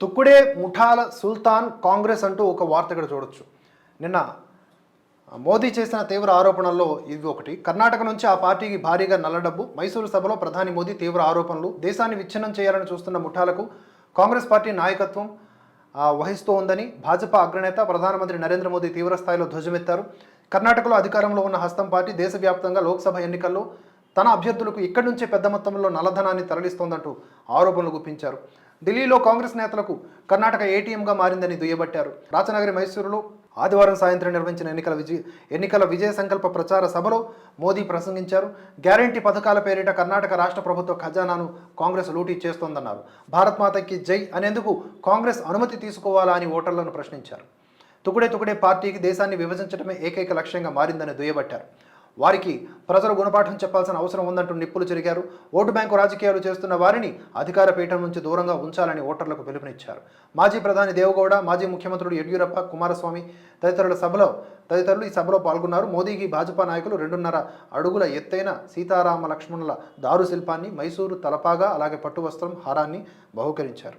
తుక్కుడే ముఠాల సుల్తాన్ కాంగ్రెస్ అంటూ ఒక వార్త ఇక్కడ చూడొచ్చు. నిన్న మోదీ చేసిన తీవ్ర ఆరోపణల్లో ఇది ఒకటి. కర్ణాటక నుంచి ఆ పార్టీకి భారీగా నల్లడబ్బు. మైసూరు సభలో ప్రధాని మోదీ తీవ్ర ఆరోపణలు. దేశాన్ని విచ్ఛిన్నం చేయాలని చూస్తున్న ముఠాలకు కాంగ్రెస్ పార్టీ నాయకత్వం వహిస్తూ ఉందని భాజపా అగ్రనేత ప్రధానమంత్రి నరేంద్ర మోదీ తీవ్ర స్థాయిలో ధ్వజమెత్తారు. కర్ణాటకలో అధికారంలో ఉన్న హస్తం పార్టీ దేశవ్యాప్తంగా లోక్సభ ఎన్నికల్లో తన అభ్యర్థులకు ఇక్కడి నుంచే పెద్ద మొత్తంలో నల్లధనాన్ని తరలిస్తోందంటూ ఆరోపణలు గుప్పించారు. ఢిల్లీలో కాంగ్రెస్ నేతలకు కర్ణాటక ఏటీఎంగా మారిందని దుయ్యబట్టారు. రాచనగరి మైసూరులో ఆదివారం సాయంత్రం నిర్వహించిన ఎన్నికల విజయ ఎన్నికల విజయ సంకల్ప ప్రచార సభలో మోదీ ప్రసంగించారు. గ్యారంటీ పథకాల పేరిట కర్ణాటక రాష్ట్ర ప్రభుత్వ ఖజానాను కాంగ్రెస్ లూటీ చేస్తోందన్నారు. భారత్ మాతకి జై అనేందుకు కాంగ్రెస్ అనుమతి తీసుకోవాలా అని ఓటర్లను ప్రశ్నించారు. తుకుడే తుకుడే పార్టీకి దేశాన్ని విభజించడమే ఏకైక లక్ష్యంగా మారిందని దుయ్యబట్టారు. వారికి ప్రజలు గుణపాఠం చెప్పాల్సిన అవసరం ఉందంటూ నిప్పులు చెరిగారు. ఓటు బ్యాంకు రాజకీయాలు చేస్తున్న వారిని అధికార పీఠం నుంచి దూరంగా ఉంచాలని ఓటర్లకు పిలుపునిచ్చారు. మాజీ ప్రధాని దేవగౌడ మాజీ ముఖ్యమంత్రుడు యడ్యూరప్ప కుమారస్వామి తదితరుల సభలో తదితరులు ఈ సభలో పాల్గొన్నారు. మోదీకి భాజపా నాయకులు రెండున్నర అడుగుల ఎత్తైన సీతారామ లక్ష్మణుల దారు శిల్పాన్ని మైసూరు తలపాగా అలాగే పట్టు వస్త్రం హారాన్ని బహుకరించారు.